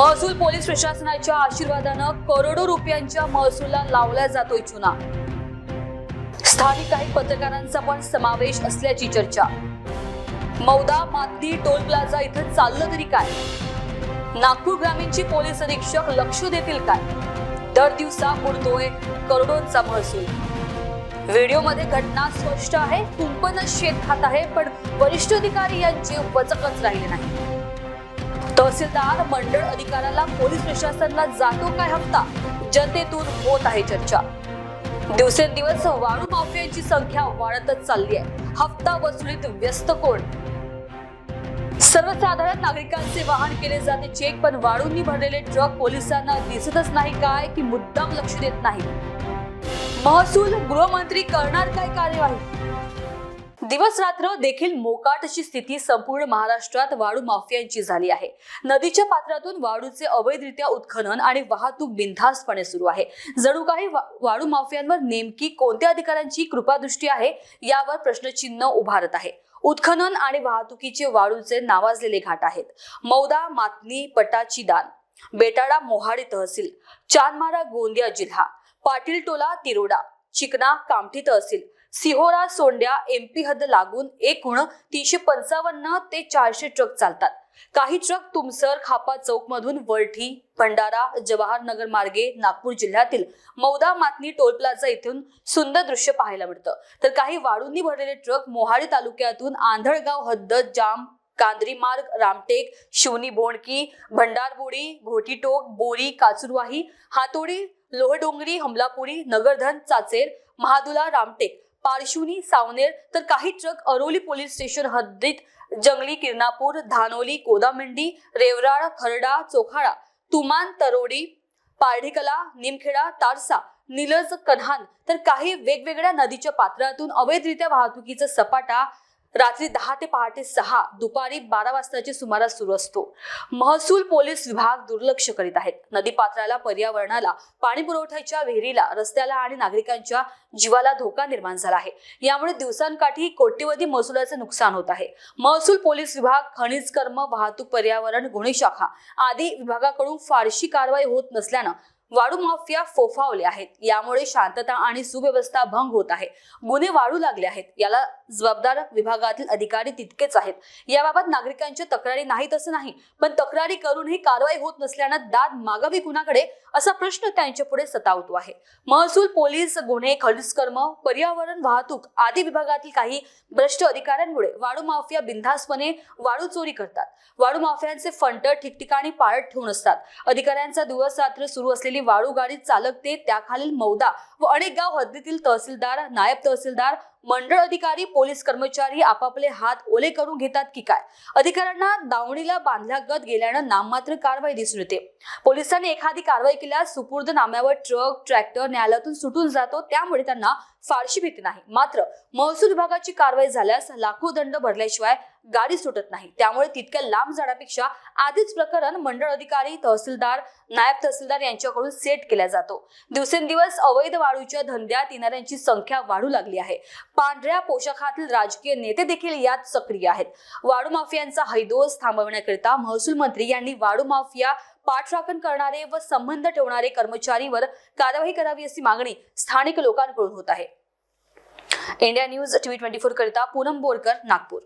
महसूल पोलीस प्रशासनाच्या आशीर्वादानं करोडो रुपयांच्या महसूलला लावला जातोय चुना. स्थानिक काही पत्रकारांचा पण समावेश असल्याची चर्चा. मौदा मातली टोल प्लाझा इथं चाललं तरी काय? नागपूर ग्रामीणची पोलीस अधीक्षक लक्ष देतील काय? दर दिवसा बुडतोय करोडोंचा महसूल. व्हिडिओमध्ये घटना स्पष्ट आहे कुंपणच शेत खात आहे पण वरिष्ठ अधिकारी यांची वचकच राहिले नाही तहसीलदार मंडळ अधिकाऱ्याला पोलीस प्रशासनाला जातो काय हप्ता? जनतेतून होत आहे चर्चा. दिवसेंदिवस वाळू माफियांची संख्या वाढतच चालली आहे. हप्ता वसुलीत व्यस्त कोण? सर्वसाधारण नागरिकांचे वाहन केले जाते चेक पण वाळूंनी भरलेले ट्रक पोलिसांना दिसतच नाही काय की मुद्दाम लक्ष देत नाही महसूल गृहमंत्री करणार काय कार्यवाही? दिवस रात्र देखील मोकाट अशी स्थिती संपूर्ण महाराष्ट्रात वाळू माफियांची झाली आहे. नदीच्या पात्रातून वाळूचे अवैधरित्या उत्खनन आणि वाहतूक बिनधास्तपणे सुरू आहे. जणू काही वा- वाळू माफियांवर नेमकी कोणत्या अधिकाऱ्यांची कृपादृष्टी आहे यावर प्रश्नचिन्ह उभारत आहे. उत्खनन आणि वाहतुकीचे वाळूचे नावाजलेले घाट आहेत. मौदा मातनी पटाची दान बेटाडा मोहाडी तहसील चांदमारा गोंदिया जिल्हा पाटील टोला तिरोडा चिकना कामठी तहसील सिहोरा सोंड्या एमपी हद्द लागून एकूण तीनशे पंचावन्न ते चारशे ट्रक चालतात. काही ट्रक तुमसर खापा चौक मधून वरठी भंडारा जवाहर नगर मार्गे नागपूर जिल्ह्यातील मौदा मातनी टोल प्लाझा इथून सुंदर दृश्य पाहायला मिळतं. तर काही वाळूंनी भरलेले ट्रक मोहाडी तालुक्यातून आंधळगाव हद्द जाम कांद्री मार्ग रामटेक शिवनी भोंडकी भंडारबोडी घोटीटोक बोरी काचुरवाही हातोडी लोहडोंगरी हमलापुरी नगरधन चाचेर महादुला रामटेक पारशिवनी सावनेर तर काही ट्रक अरोली पोलीस स्टेशन हद्दीत जंगली किरणापूर धानोली कोदामिंडी रेवराळ खरडा चोखाळा तुमान तरोडी पारढीकला निमखेडा तारसा निलज कन्हान तर काही वेगवेगळ्या नदीच्या पात्रातून अवैधरित्या वाहतुकीचा सपाटा रात्री दहा ते पहाटे सहा दुपारी बारा वाजताच्या सुमारास सुरू असतो. महसूल पोलीस विभाग दुर्लक्ष करीत आहेत. नदीपात्राला पर्यावरणाला पाणी पुरवठ्याच्या विहिरीला रस्त्याला आणि नागरिकांच्या जीवाला धोका निर्माण झाला आहे. यामुळे दिवसांकाठी कोट्यवधी महसुलाचे नुकसान होत आहे. महसूल पोलीस विभाग खनिज कर्म वाहतूक पर्यावरण गुन्हे शाखा आदी विभागाकडून फारशी कारवाई होत नसल्यानं वाळू माफिया फोफावले आहेत. यामुळे शांतता आणि सुव्यवस्था भंग होत आहे. गुन्हे वाढू लागले आहेत. याला जबाबदार विभागातील अधिकारी तितकेच आहेत. याबाबत नागरिकांच्या तक्रारी नाहीत असं नाही पण तक्रारी करूनही कारवाई होत नसल्यानं दाद मागावी कुणाकडे असा प्रश्न त्यांच्या पुढे सतावतो आहे. महसूल पोलीस गुन्हे खडूसकर्म पर्यावरण वाहतूक आदी विभागातील काही भ्रष्ट अधिकाऱ्यांमुळे वाळू माफिया बिनधास्तपणे वाळू चोरी करतात. वाळू माफियांचे फंट ठिकठिकाणी पाळत ठेवून असतात. अधिकाऱ्यांचा दिवस रात्र सुरू असलेली वाळू गाडी चालकते त्याखालील मौदा व अनेक गाव हद्दीतील तहसीलदार नायब तहसीलदार मंडळ अधिकारी पोलीस कर्मचारी आपापले हात ओले करून घेतात की काय? अधिकाऱ्यांना दावणीला बांधल्यागत गेल्यानं नाममात्र कारवाई दिसून येते. पोलिसांनी एखादी कारवाई केल्यास सुपूर्द नाम्यावर ट्रक ट्रॅक्टर न्यायालयातून सुटून जातो त्यामुळे त्यांना फारशी भीती नाही. मात्र महसूल विभागाची कारवाई झाल्यास लाखो दंड भरल्याशिवाय गाडी सुटत नाही. त्यामुळे तितक्या लांब जाण्यापेक्षा आधीच प्रकरण मंडळ अधिकारी तहसीलदार नायब तहसीलदार यांच्याकडून सेट केला जातो. दिवसेंदिवस अवैध वाळूच्या धंद्यात येणाऱ्यांची संख्या वाढू लागली आहे. पांढऱ्या पोशाखातील राजकीय नेते देखील यात सक्रिय आहेत. वाळू माफियांचा हैदोस थांबवण्याकरिता महसूल मंत्री यांनी वाळू माफिया पाठराखण करणारे व संबंध ठेवणारे कर्मचारीवर कारवाई करावी अशी मागणी स्थानिक लोकांकडून होत आहे. India news TV twenty four करिता पूनम बोरकर नागपूर.